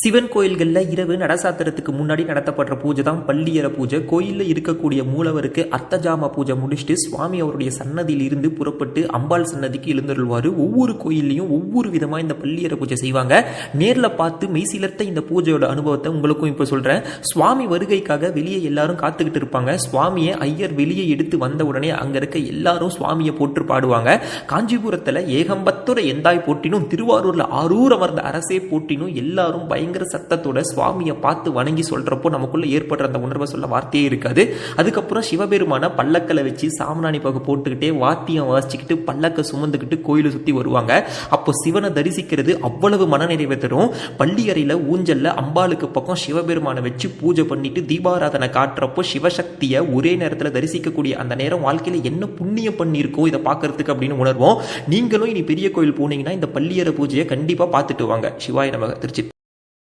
சிவன் கோயில்களில் இரவு நடசாத்திரத்துக்கு முன்னாடி நடத்தப்படுற பூஜை தான் பள்ளியற பூஜை. கோயிலில் இருக்கக்கூடிய மூலவருக்கு அர்த்தஜாம பூஜை முடிச்சுட்டு சுவாமி அவருடைய சன்னதியில் இருந்து புறப்பட்டு அம்பாள் சன்னதிக்கு எழுந்தருள்வார். ஒவ்வொரு கோயில்லையும் ஒவ்வொரு விதமாக இந்த பள்ளியற பூஜை செய்வாங்க. நேரில் பார்த்து மெய்சிலர்த்த இந்த பூஜையோட அனுபவத்தை உங்களுக்கும் இப்போ சொல்கிறேன் சுவாமி வருகைக்காக வெளியே எல்லாரும் காத்துக்கிட்டு இருப்பாங்க. சுவாமியை ஐயர் வெளியே எடுத்து வந்த உடனே அங்கே இருக்க எல்லாரும் சுவாமியை போட்டு பாடுவாங்க. காஞ்சிபுரத்தில் ஏகம்பத்தோட எந்தாய் போட்டினும் திருவாரூரில் ஆரூர் அமர்ந்த அரசே போட்டினும் எல்லாரும் பயங்கர சத்தத்தோட சுவாமியை பார்த்து வணங்கி சொல்றப்போ நமக்குள்ள ஏற்படுற அந்த உணர்வை சொல்ல வார்த்தையே இருக்காது. அதுக்கப்புறம் சிவபெருமான பல்லக்கில் வச்சு சாமனானி பகை போட்டுக்கிட்டே வாத்தியம் வாசிச்சுக்கிட்டு பல்லக்கை சுமந்துக்கிட்டு கோயிலை சுற்றி வருவாங்க. அப்போ சிவனை தரிசிக்கிறது அவ்வளவு மனநிறைவை தரும். பள்ளி அறையில் ஊஞ்சல்ல அம்பாளுக்கு பக்கம் சிவபெருமானை வச்சு பூஜை பண்ணிட்டு தீபாராதனை காட்டுறப்போ சிவசக்தியை ஒரே நேரத்தில் தரிசிக்கக்கூடிய அந்த நேரம் வாழ்க்கையில் என்ன புண்ணியம் பண்ணியிருக்கோம் இதை பார்க்கறதுக்கு அப்படின்னு உணர்வோம். நீங்களும் இனி பெரிய கோயில் போனீங்கன்னா இந்த பள்ளியற பூஜையை கண்டிப்பாக பார்த்துட்டு வாங்க. சிவாய நமக. திருச்சி